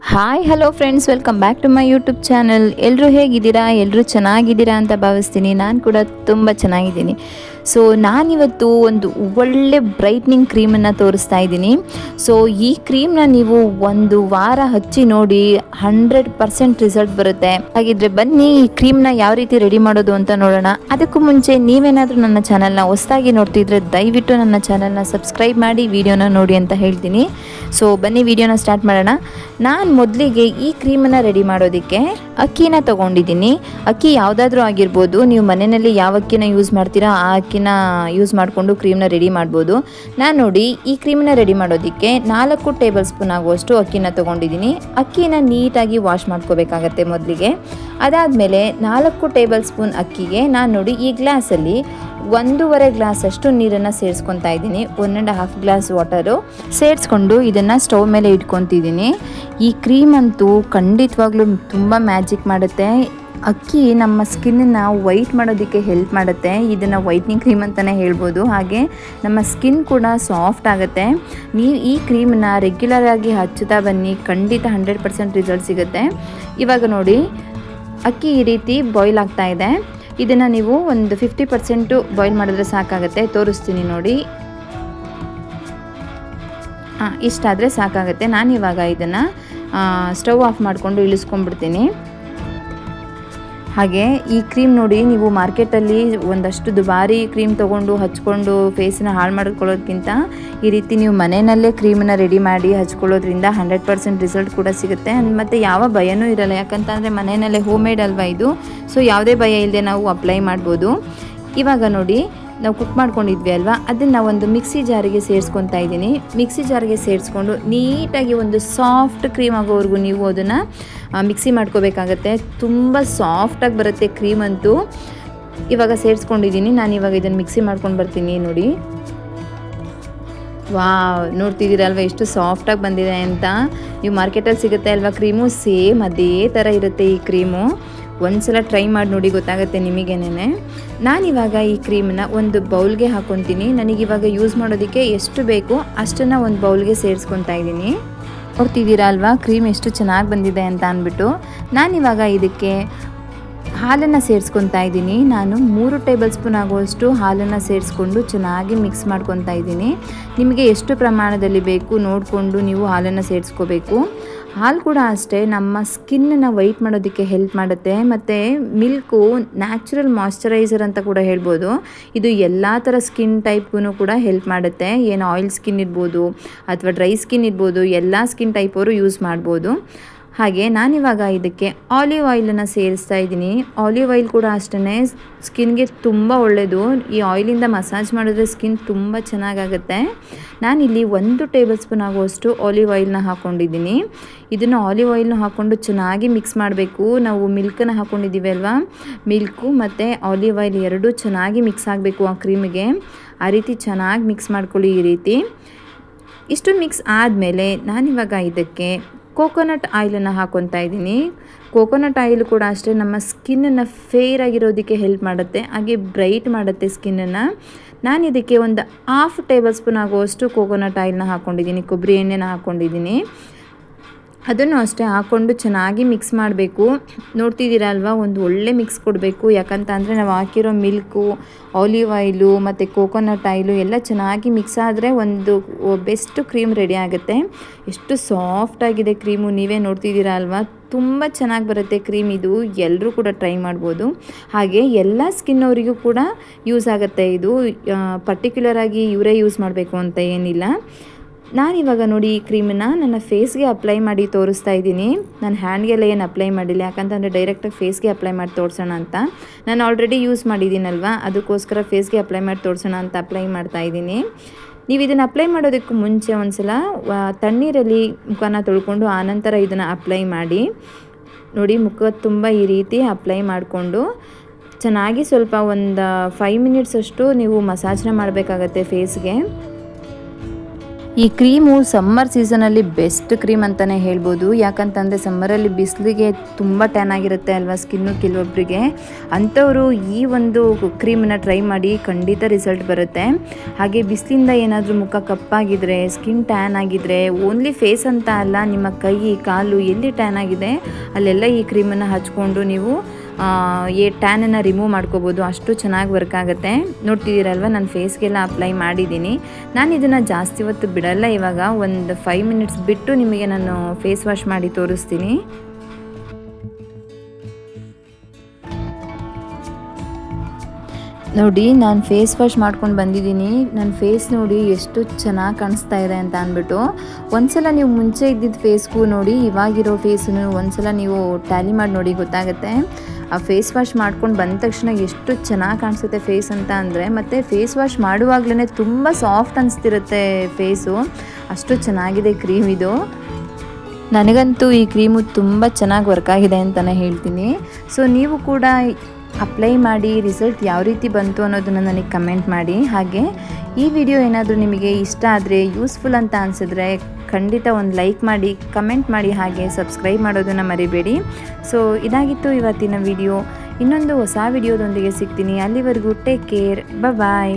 Hi hello friends welcome back to my YouTube channel ಎಲ್ಲರೂ ಹೇಗಿದ್ದೀರಾ? ಎಲ್ಲರೂ ಚೆನ್ನಾಗಿದ್ದೀರಾ ಅಂತ ಭಾವಿಸ್ತೀನಿ. ನಾನು ಕೂಡ ತುಂಬ ಚೆನ್ನಾಗಿದ್ದೀನಿ. ಸೊ ನಾನಿವತ್ತು ಒಂದು ಒಳ್ಳೆ ಬ್ರೈಟ್ನಿಂಗ್ ಕ್ರೀಮನ್ನು ತೋರಿಸ್ತಾ ಇದ್ದೀನಿ. ಸೊ ಈ ಕ್ರೀಮ್ನ ನೀವು ಒಂದು ವಾರ ಹಚ್ಚಿ ನೋಡಿ ಹಂಡ್ರೆಡ್ ಪರ್ಸೆಂಟ್ ರಿಸಲ್ಟ್ ಬರುತ್ತೆ. ಹಾಗಿದ್ರೆ ಬನ್ನಿ ಈ ಕ್ರೀಮ್ನ ಯಾವ ರೀತಿ ರೆಡಿ ಮಾಡೋದು ಅಂತ ನೋಡೋಣ. ಅದಕ್ಕೂ ಮುಂಚೆ ನೀವೇನಾದರೂ ನನ್ನ ಚಾನಲ್ನ ಹೊಸದಾಗಿ ನೋಡ್ತಿದ್ರೆ ದಯವಿಟ್ಟು ನನ್ನ ಚಾನಲ್ನ ಸಬ್ಸ್ಕ್ರೈಬ್ ಮಾಡಿ ವಿಡಿಯೋನ ನೋಡಿ ಅಂತ ಹೇಳ್ತೀನಿ. ಸೊ ಬನ್ನಿ ವಿಡಿಯೋನ ಸ್ಟಾರ್ಟ್ ಮಾಡೋಣ. ನಾನು ಮೊದಲಿಗೆ ಈ ಕ್ರೀಮನ್ನು ರೆಡಿ ಮಾಡೋದಕ್ಕೆ ಅಕ್ಕಿನ ತಗೊಂಡಿದ್ದೀನಿ. ಅಕ್ಕಿ ಯಾವುದಾದ್ರೂ ಆಗಿರ್ಬೋದು, ನೀವು ಮನೆಯಲ್ಲಿ ಯಾವ ಅಕ್ಕಿನ ಯೂಸ್ ಮಾಡ್ತೀರಾ, ಆ ಅಕ್ಕಿನ ಯೂಸ್ ಮಾಡಿಕೊಂಡು ಕ್ರೀಮ್ನ ರೆಡಿ ಮಾಡ್ಬೋದು. ನಾನು ನೋಡಿ, ಈ ಕ್ರೀಮ್ನ ರೆಡಿ ಮಾಡೋದಕ್ಕೆ ನಾಲ್ಕು ಟೇಬಲ್ ಸ್ಪೂನ್ ಆಗುವಷ್ಟು ಅಕ್ಕಿನ ತೊಗೊಂಡಿದ್ದೀನಿ. ಅಕ್ಕಿನ ನೀಟಾಗಿ ವಾಶ್ ಮಾಡ್ಕೋಬೇಕಾಗತ್ತೆ ಮೊದಲಿಗೆ. ಅದಾದಮೇಲೆ ನಾಲ್ಕು ಟೇಬಲ್ ಸ್ಪೂನ್ ಅಕ್ಕಿಗೆ ನಾನು ನೋಡಿ, ಈ ಗ್ಲಾಸಲ್ಲಿ ಒಂದೂವರೆ ಗ್ಲಾಸ್ ಅಷ್ಟು ನೀರನ್ನು ಸೇರಿಸ್ಕೊತಾ ಇದ್ದೀನಿ. One and half glass water ಸೇರಿಸ್ಕೊಂಡು ಇದನ್ನು ಸ್ಟವ್ ಮೇಲೆ ಇಟ್ಕೊತಿದ್ದೀನಿ. ಈ ಕ್ರೀಮ್ ಅಂತೂ ಖಂಡಿತವಾಗ್ಲೂ ತುಂಬ ಮ್ಯಾಜಿಕ್ ಮಾಡುತ್ತೆ. ಅಕ್ಕಿ ನಮ್ಮ ಸ್ಕಿನ್ನ ವೈಟ್ ಮಾಡೋದಕ್ಕೆ ಹೆಲ್ಪ್ ಮಾಡುತ್ತೆ. ಇದನ್ನು ವೈಟ್ನಿಂಗ್ ಕ್ರೀಮ್ ಅಂತಲೇ ಹೇಳ್ಬೋದು. ಹಾಗೆ ನಮ್ಮ ಸ್ಕಿನ್ ಕೂಡ ಸಾಫ್ಟ್ ಆಗುತ್ತೆ. ನೀವು ಈ ಕ್ರೀಮನ್ನ ರೆಗ್ಯುಲರ್ ಆಗಿ ಹಚ್ಚುತ್ತಾ ಬನ್ನಿ. ಖಂಡಿತ ಹಂಡ್ರೆಡ್ ಪರ್ಸೆಂಟ್ ರಿಸಲ್ಟ್ ಸಿಗುತ್ತೆ. ಇವಾಗ ನೋಡಿ, ಅಕ್ಕಿ ಈ ರೀತಿ ಬಾಯ್ಲ್ ಆಗ್ತಾ ಇದೆ. ಇದನ್ನು ನೀವು ಒಂದು ಫಿಫ್ಟಿ ಪರ್ಸೆಂಟು ಬಾಯ್ಲ್ ಮಾಡಿದ್ರೆ ಸಾಕಾಗುತ್ತೆ. ತೋರಿಸ್ತೀನಿ ನೋಡಿ. ಇಷ್ಟಾದರೆ ಸಾಕಾಗುತ್ತೆ. ನಾನು ಇವಾಗ ಇದನ್ನು ಸ್ಟವ್ ಆಫ್ ಮಾಡಿಕೊಂಡು ಇಳಿಸ್ಕೊಂಡ್ಬಿಡ್ತೀನಿ. ಹಾಗೆ ಈ ಕ್ರೀಮ್ ನೋಡಿ ನೀವು ಮಾರ್ಕೆಟಲ್ಲಿ ಒಂದಷ್ಟು ದುಬಾರಿ ಕ್ರೀಮ್ ತೊಗೊಂಡು ಹಚ್ಕೊಂಡು ಫೇಸನ್ನ ಹಾಳು ಮಾಡ್ಕೊಳ್ಳೋದಕ್ಕಿಂತ ಈ ರೀತಿ ನೀವು ಮನೆಯಲ್ಲೇ ಕ್ರೀಮನ್ನ ರೆಡಿ ಮಾಡಿ ಹಚ್ಕೊಳ್ಳೋದ್ರಿಂದ ಹಂಡ್ರೆಡ್ ಪರ್ಸೆಂಟ್ ರಿಸಲ್ಟ್ ಕೂಡ ಸಿಗುತ್ತೆ. ಮತ್ತು ಯಾವ ಭಯನೂ ಇರಲ್ಲ. ಯಾಕಂತಂದರೆ ಮನೆಯಲ್ಲೇ ಹೋಮ್ ಮೇಡ್ ಅಲ್ವಾ ಇದು? ಸೊ, ಯಾವುದೇ ಭಯ ಇಲ್ಲದೆ ನಾವು ಅಪ್ಲೈ ಮಾಡ್ಬೋದು. ಇವಾಗ ನೋಡಿ ನಾವು ಕುಕ್ ಮಾಡ್ಕೊಂಡಿದ್ವಿ ಅಲ್ವಾ? ಅದನ್ನು ಒಂದು ಮಿಕ್ಸಿ ಜಾರಿಗೆ ಸೇರಿಸ್ಕೊತಾ ಇದ್ದೀನಿ. ಮಿಕ್ಸಿ ಜಾರಿಗೆ ಸೇರಿಸ್ಕೊಂಡು ನೀಟಾಗಿ ಒಂದು ಸಾಫ್ಟ್ ಕ್ರೀಮ್ ಆಗೋವರೆಗೂ ನೀವು ಅದನ್ನು ಮಿಕ್ಸಿ ಮಾಡ್ಕೋಬೇಕಾಗತ್ತೆ. ತುಂಬ ಸಾಫ್ಟಾಗಿ ಬರುತ್ತೆ ಕ್ರೀಮ್ ಅಂತೂ. ಇವಾಗ ಸೇರಿಸ್ಕೊಂಡಿದ್ದೀನಿ. ನಾನು ಇವಾಗ ಇದನ್ನು ಮಿಕ್ಸಿ ಮಾಡ್ಕೊಂಡು ಬರ್ತೀನಿ ನೋಡಿ. ವಾವ್, ನೋಡ್ತಿದ್ದೀರಲ್ವ ಎಷ್ಟು ಸಾಫ್ಟಾಗಿ ಬಂದಿದೆ ಅಂತ. ನೀವು ಮಾರ್ಕೆಟಲ್ಲಿ ಸಿಗುತ್ತೆ ಅಲ್ವಾ ಕ್ರೀಮು ಸೇಮ್ ಅದೇ ಥರ ಇರುತ್ತೆ ಈ ಕ್ರೀಮು ಒಂದ್ಸಲ ಟ್ರೈ ಮಾಡಿ ನೋಡಿ ಗೊತ್ತಾಗುತ್ತೆ ನಿಮಗೇನೆ ನಾನಿವಾಗ ಈ ಕ್ರೀಮನ್ನ ಒಂದು ಬೌಲ್ಗೆ ಹಾಕೊತೀನಿ. ನನಗಿವಾಗ ಯೂಸ್ ಮಾಡೋದಕ್ಕೆ ಎಷ್ಟು ಬೇಕೋ ಅಷ್ಟನ್ನು ಒಂದು ಬೌಲ್ಗೆ ಸೇರಿಸ್ಕೊತಾ ಇದ್ದೀನಿ. ನೋಡ್ತಿದ್ದೀರಾ ಅಲ್ವಾ? ಕ್ರೀಮ್ ಎಷ್ಟು ಚೆನ್ನಾಗಿ ಬಂದಿದೆ ಅಂತ ಅಂದ್ಬಿಟ್ಟು. ನಾನಿವಾಗ ಇದಕ್ಕೆ ಹಾಲನ್ನು ಸೇರಿಸ್ಕೊತಾ ಇದ್ದೀನಿ. ನಾನು ಮೂರು ಟೇಬಲ್ ಸ್ಪೂನ್ ಆಗುವಷ್ಟು ಹಾಲನ್ನು ಸೇರಿಸ್ಕೊಂಡು ಚೆನ್ನಾಗಿ ಮಿಕ್ಸ್ ಮಾಡ್ಕೊತಾ ಇದ್ದೀನಿ. ನಿಮಗೆ ಎಷ್ಟು ಪ್ರಮಾಣದಲ್ಲಿ ಬೇಕು ನೋಡಿಕೊಂಡು ನೀವು ಹಾಲನ್ನು ಸೇರಿಸ್ಕೋಬೇಕು. ಹಾಲು ಕೂಡ ಅಷ್ಟೇ, ನಮ್ಮ ಸ್ಕಿನ್ನನ್ನು ವೈಟ್ ಮಾಡೋದಕ್ಕೆ ಹೆಲ್ಪ್ ಮಾಡುತ್ತೆ. ಮತ್ತು ಮಿಲ್ಕು ನ್ಯಾಚುರಲ್ ಮಾಯಶ್ಚರೈಸರ್ ಅಂತ ಕೂಡ ಹೇಳ್ಬೋದು. ಇದು ಎಲ್ಲ ಥರ ಸ್ಕಿನ್ ಟೈಪ್ಗೂ ಕೂಡ ಹೆಲ್ಪ್ ಮಾಡುತ್ತೆ. ಏನು ಆಯಿಲ್ ಸ್ಕಿನ್ ಇರ್ಬೋದು, ಅಥವಾ ಡ್ರೈ ಸ್ಕಿನ್ ಇರ್ಬೋದು, ಎಲ್ಲ ಸ್ಕಿನ್ ಟೈಪ್ ಅವರು ಯೂಸ್ ಮಾಡ್ಬೋದು. ಹಾಗೆ ನಾನಿವಾಗ ಇದಕ್ಕೆ ಆಲಿವ್ ಆಯಿಲನ್ನು ಸೇರಿಸ್ತಾ ಇದ್ದೀನಿ. ಆಲಿವ್ ಆಯಿಲ್ ಕೂಡ ಅಷ್ಟೇ ಸ್ಕಿನ್ಗೆ ತುಂಬ ಒಳ್ಳೆಯದು ಈ ಆಯಿಲಿಂದ ಮಸಾಜ್ ಮಾಡಿದ್ರೆ ಸ್ಕಿನ್ ತುಂಬ ಚೆನ್ನಾಗಾಗುತ್ತೆ. ನಾನಿಲ್ಲಿ ಒಂದು ಟೇಬಲ್ ಸ್ಪೂನ್ ಆಗುವಷ್ಟು ಆಲಿವ್ ಆಯಿಲ್ನ ಹಾಕ್ಕೊಂಡಿದ್ದೀನಿ ಇದನ್ನು ಆಲಿವ್ ಆಯಿಲ್ನ ಹಾಕ್ಕೊಂಡು ಚೆನ್ನಾಗಿ ಮಿಕ್ಸ್ ಮಾಡಬೇಕು. ನಾವು ಮಿಲ್ಕನ್ನು ಹಾಕ್ಕೊಂಡಿದ್ದೀವಿ ಅಲ್ವಾ? ಮಿಲ್ಕು ಮತ್ತು ಆಲಿವ್ ಆಯಿಲ್ ಎರಡೂ ಚೆನ್ನಾಗಿ ಮಿಕ್ಸ್ ಆಗಬೇಕು ಆ ಕ್ರೀಮಿಗೆ. ಆ ರೀತಿ ಚೆನ್ನಾಗಿ ಮಿಕ್ಸ್ ಮಾಡ್ಕೊಳ್ಳಿ ಈ ರೀತಿ. ಇಷ್ಟು ಮಿಕ್ಸ್ ಆದಮೇಲೆ ನಾನಿವಾಗ ಇದಕ್ಕೆ ಕೋಕೋನಟ್ ಆಯಿಲನ್ನು ಹಾಕ್ಕೊತಾ ಇದ್ದೀನಿ. ಕೋಕೋನಟ್ ಆಯಿಲ್ ಕೂಡ ಅಷ್ಟೇ ನಮ್ಮ ಸ್ಕಿನ್ನನ್ನು ಫೇರ್ ಆಗಿರೋದಕ್ಕೆ ಹೆಲ್ಪ್ ಮಾಡುತ್ತೆ, ಹಾಗೆ ಬ್ರೈಟ್ ಮಾಡುತ್ತೆ ಸ್ಕಿನ್ನನ್ನು. ನಾನು ಇದಕ್ಕೆ ಒಂದು ಹಾಫ್ ಟೇಬಲ್ ಸ್ಪೂನ್ ಆಗುವಷ್ಟು ಕೋಕೋನಟ್ ಆಯಿಲ್ನ ಹಾಕ್ಕೊಂಡಿದ್ದೀನಿ ಕೊಬ್ಬರಿ ಎಣ್ಣೆನ ಹಾಕ್ಕೊಂಡಿದ್ದೀನಿ ಅದನ್ನು ಅಷ್ಟೇ ಹಾಕ್ಕೊಂಡು ಚೆನ್ನಾಗಿ ಮಿಕ್ಸ್ ಮಾಡಬೇಕು. ನೋಡ್ತಿದ್ದೀರಾ ಅಲ್ವಾ? ಒಂದು ಒಳ್ಳೆ ಮಿಕ್ಸ್ ಕೊಡಬೇಕು. ಯಾಕಂತ ಅಂದರೆ ನಾವು ಹಾಕಿರೋ ಮಿಲ್ಕು ಆಲಿವ್ ಆಯಿಲು ಮತ್ತು ಕೋಕೋನಟ್ ಆಯಿಲು ಎಲ್ಲ ಚೆನ್ನಾಗಿ ಮಿಕ್ಸ್ ಆದರೆ ಒಂದು ಬೆಸ್ಟ್ ಕ್ರೀಮ್ ರೆಡಿ ಆಗುತ್ತೆ. ಎಷ್ಟು ಸಾಫ್ಟಾಗಿದೆ ಕ್ರೀಮು ನೀವೇ ನೋಡ್ತಿದ್ದೀರಾ ಅಲ್ವಾ? ತುಂಬ ಚೆನ್ನಾಗಿ ಬರುತ್ತೆ ಕ್ರೀಮ್ ಇದು. ಎಲ್ಲರೂ ಕೂಡ ಟ್ರೈ ಮಾಡ್ಬೋದು. ಹಾಗೆ ಎಲ್ಲ ಸ್ಕಿನ್ ಅವರಿಗೂ ಕೂಡ ಯೂಸ್ ಆಗುತ್ತೆ ಇದು. ಪರ್ಟಿಕ್ಯುಲರಾಗಿ ಇವರೇ ಯೂಸ್ ಮಾಡಬೇಕು ಅಂತ ಏನಿಲ್ಲ. ನಾನಿವಾಗ ನೋಡಿ ಈ ಕ್ರೀಮನ್ನ ನನ್ನ ಫೇಸ್ಗೆ ಅಪ್ಲೈ ಮಾಡಿ ತೋರಿಸ್ತಾ ಇದ್ದೀನಿ. ನಾನು ಹ್ಯಾಂಡ್ಗೆಲ್ಲ ಏನು ಅಪ್ಲೈ ಮಾಡಿಲ್ಲ, ಯಾಕಂತಂದರೆ ಡೈರೆಕ್ಟಾಗಿ ಫೇಸ್ಗೆ ಅಪ್ಲೈ ಮಾಡಿ ತೋರಿಸೋಣ ಅಂತ. ನಾನು ಆಲ್ರೆಡಿ ಯೂಸ್ ಮಾಡಿದ್ದೀನಲ್ವ, ಅದಕ್ಕೋಸ್ಕರ ಫೇಸ್ಗೆ ಅಪ್ಲೈ ಮಾಡಿ ತೋರಿಸೋಣ ಅಂತ ಅಪ್ಲೈ ಮಾಡ್ತಾ ಇದ್ದೀನಿ. ನೀವು ಇದನ್ನು ಅಪ್ಲೈ ಮಾಡೋದಕ್ಕೂ ಮುಂಚೆ ಒಂದು ಸಲ ತಣ್ಣೀರಲ್ಲಿ ಮುಖನ ತೊಳ್ಕೊಂಡು ಆನಂತರ ಇದನ್ನು ಅಪ್ಲೈ ಮಾಡಿ. ನೋಡಿ, ಮುಖ ತುಂಬ ಈ ರೀತಿ ಅಪ್ಲೈ ಮಾಡಿಕೊಂಡು, ಚೆನ್ನಾಗಿ ಸ್ವಲ್ಪ ಒಂದು ಫೈವ್ ಮಿನಿಟ್ಸ್ ಅಷ್ಟು ನೀವು ಮಸಾಜ್ನ ಮಾಡಬೇಕಾಗತ್ತೆ ಫೇಸ್ಗೆ. ಈ ಕ್ರೀಮು ಸಮ್ಮರ್ ಸೀಸನಲ್ಲಿ ಬೆಸ್ಟ್ ಕ್ರೀಮ್ ಅಂತಲೇ ಹೇಳ್ಬೋದು. ಯಾಕಂತಂದರೆ ಸಮ್ಮರಲ್ಲಿ ಬಿಸಿಲಿಗೆ ತುಂಬ ಟ್ಯಾನ್ ಆಗಿರುತ್ತೆ ಅಲ್ವಾ ಸ್ಕಿನ್ನು ಕೆಲವೊಬ್ಬರಿಗೆ ಅಂಥವರು ಈ ಒಂದು ಕ್ರೀಮನ್ನು ಟ್ರೈ ಮಾಡಿ ಖಂಡಿತ ರಿಸಲ್ಟ್ ಬರುತ್ತೆ. ಹಾಗೆ ಬಿಸಿಲಿಂದ ಏನಾದರೂ ಮುಖ ಕಪ್ಪಾಗಿದ್ರೆ ಸ್ಕಿನ್ ಟ್ಯಾನ್ ಆಗಿದ್ರೆ ಓನ್ಲಿ ಫೇಸ್ ಅಂತ ಅಲ್ಲ, ನಿಮ್ಮ ಕೈ, ಕಾಲು ಎಲ್ಲಿ ಟ್ಯಾನ್ ಆಗಿದೆ, ಅಲ್ಲೆಲ್ಲ ಈ ಕ್ರೀಮನ್ನು ಹಚ್ಕೊಂಡು ನೀವು ಈ ಟ್ಯಾನನ್ನು ರಿಮೂವ್ ಮಾಡ್ಕೋಬೋದು, ಅಷ್ಟು ಚೆನ್ನಾಗಿ ವರ್ಕ್ ಆಗುತ್ತೆ. ನೋಡ್ತಿದ್ದೀರಲ್ವ, ನಾನು ಫೇಸ್ಗೆಲ್ಲ ಅಪ್ಲೈ ಮಾಡಿದ್ದೀನಿ. ನಾನು ಇದನ್ನು ಜಾಸ್ತಿ ಹೊತ್ತು ಬಿಡಲ್ಲ, ಇವಾಗ ಒಂದು ಫೈವ್ ಮಿನಿಟ್ಸ್ ಬಿಟ್ಟು ನಿಮಗೆ ನಾನು ಫೇಸ್ ವಾಶ್ ಮಾಡಿ ತೋರಿಸ್ತೀನಿ. ನೋಡಿ, ನಾನು ಫೇಸ್ ವಾಶ್ ಮಾಡ್ಕೊಂಡು ಬಂದಿದ್ದೀನಿ. ನನ್ನ ಫೇಸ್ ನೋಡಿ ಎಷ್ಟು ಚೆನ್ನಾಗಿ ಕಾಣಿಸ್ತಾ ಇದೆ ಅಂತ ಅಂದ್ಬಿಟ್ಟು, ಒಂದ್ಸಲ ನೀವು ಮುಂಚೆ ಇದ್ದಿದ್ದ ಫೇಸ್ಗೂ ನೋಡಿ, ಇವಾಗಿರೋ ಫೇಸನ್ನು ಒಂದ್ಸಲ ನೀವು ಟ್ಯಾಲಿ ಮಾಡಿ ನೋಡಿ, ಗೊತ್ತಾಗುತ್ತೆ. ಆ ಫೇಸ್ ವಾಶ್ ಮಾಡ್ಕೊಂಡು ಬಂದ ತಕ್ಷಣ ಎಷ್ಟು ಚೆನ್ನಾಗಿ ಕಾಣಿಸುತ್ತೆ ಫೇಸ್ ಅಂತ ಅಂದರೆ, ಮತ್ತು ಫೇಸ್ ವಾಶ್ ಮಾಡುವಾಗಲೇ ತುಂಬ ಸಾಫ್ಟ್ ಅನಿಸ್ತಿರುತ್ತೆ ಫೇಸು ಅಷ್ಟು ಚೆನ್ನಾಗಿದೆ ಕ್ರೀಮ್ ಇದು. ನನಗಂತೂ ಈ ಕ್ರೀಮು ತುಂಬ ಚೆನ್ನಾಗಿ ವರ್ಕ್ ಆಗಿದೆ ಅಂತಲೇ ಹೇಳ್ತೀನಿ. ಸೊ ನೀವು ಕೂಡ ಅಪ್ಲೈ ಮಾಡಿ ರಿಸಲ್ಟ್ ಯಾವ ರೀತಿ ಬಂತು ಅನ್ನೋದನ್ನು ನನಗೆ ಕಮೆಂಟ್ ಮಾಡಿ. ಹಾಗೆ ಈ ವಿಡಿಯೋ ಏನಾದರೂ ನಿಮಗೆ ಇಷ್ಟ ಆದರೆ ಯೂಸ್ಫುಲ್ ಅಂತ ಅನಿಸಿದ್ರೆ ಖಂಡಿತ ಒಂದು ಲೈಕ್ ಮಾಡಿ, ಕಮೆಂಟ್ ಮಾಡಿ ಹಾಗೆ ಸಬ್ಸ್ಕ್ರೈಬ್ ಮಾಡೋದನ್ನು ಮರಿಬೇಡಿ. ಸೊ ಇದಾಗಿತ್ತು ಇವತ್ತಿನ ವಿಡಿಯೋ ಇನ್ನೊಂದು ಹೊಸ ವಿಡಿಯೋದೊಂದಿಗೆ ಸಿಗ್ತೀನಿ. ಅಲ್ಲಿವರೆಗೂ ಟೇಕ್ ಕೇರ್ ಬಾಯ್